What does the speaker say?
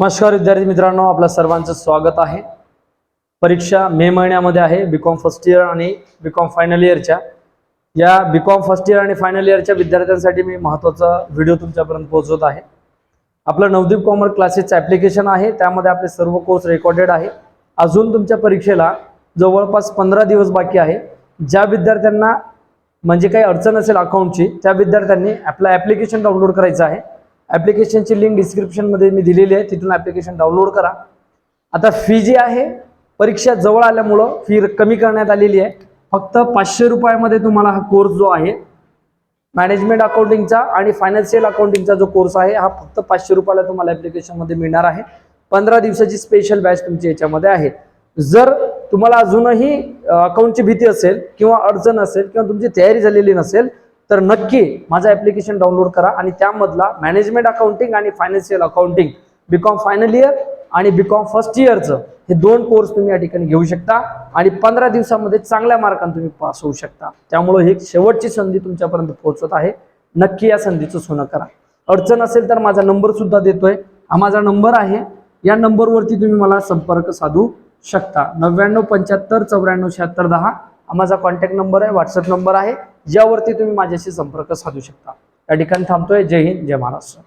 नमस्कार विद्यार्थी मित्रांनो आपलं सर्वांचं स्वागत आहे. परीक्षा मे महिन्यामध्ये आहे बी कॉम फर्स्ट इयर आणि बी कॉम फायनल इयरच्या या बी कॉम फर्स्ट इयर आणि फायनल इयरच्या विद्यार्थ्यांसाठी मी महत्त्वाचा व्हिडिओ तुमच्यापर्यंत पोहोचवत आहे. आपलं नवदीप कॉमर्स क्लासेसचं ॲप्लिकेशन आहे त्यामध्ये आपले सर्व कोर्स रेकॉर्डेड आहे. अजून तुमच्या परीक्षेला जवळपास पंधरा दिवस बाकी आहे. ज्या विद्यार्थ्यांना म्हणजे काही अडचण असेल अकाउंटची त्या विद्यार्थ्यांनी आपलं ॲप्लिकेशन डाउनलोड करायचं आहे. ॲप्लिकेशनची लिंक डिस्क्रिप्शनमध्ये मी दिलेली आहे. तिथून ॲप्लिकेशन डाउनलोड करा. आता फी जी आहे परीक्षा जवळ आल्यामुळं फी कमी करण्यात आलेली आहे. फक्त पाचशे रुपयामध्ये तुम्हाला हा कोर्स जो आहे मॅनेजमेंट अकाउंटिंगचा आणि फायनान्शियल अकाउंटिंगचा जो कोर्स आहे हा फक्त पाचशे रुपयाला तुम्हाला ॲप्लिकेशनमध्ये मिळणार आहे. पंधरा दिवसाची स्पेशल बॅच तुमची याच्यामध्ये आहे. जर तुम्हाला अजूनही अकाउंटची भीती असेल किंवा अडचण असेल किंवा तुमची तयारी झालेली नसेल तर नक्की माझं ॲप्लिकेशन डाउनलोड करा आणि त्यामधला मॅनेजमेंट अकाउंटिंग आणि financial accounting B com final year आणि बी कॉम फर्स्ट इयरचं हे दोन कोर्स तुम्ही या ठिकाणी घेऊ शकता आणि पंधरा दिवसामध्ये चांगल्या मार्कांना तुम्ही पास होऊ शकता. त्यामुळं ही शेवटची संधी तुमच्यापर्यंत पोहोचत आहे. नक्की या संधीचं सोनं करा. अडचण असेल तर माझा नंबर सुद्धा देतोय. हा माझा नंबर आहे. या नंबरवरती तुम्ही मला संपर्क साधू शकता. नव्याण्णव पंच्याहत्तर चौऱ्याण्णव शहात्तर दहा माझा कॉन्टॅक्ट नंबर आहे व्हॉट्सअप नंबर आहे. ज्यावरती तुम्ही माझ्याशी संपर्क साधू शकता. या ठिकाणी थांबतोय. जय हिंद जय महाराष्ट्र.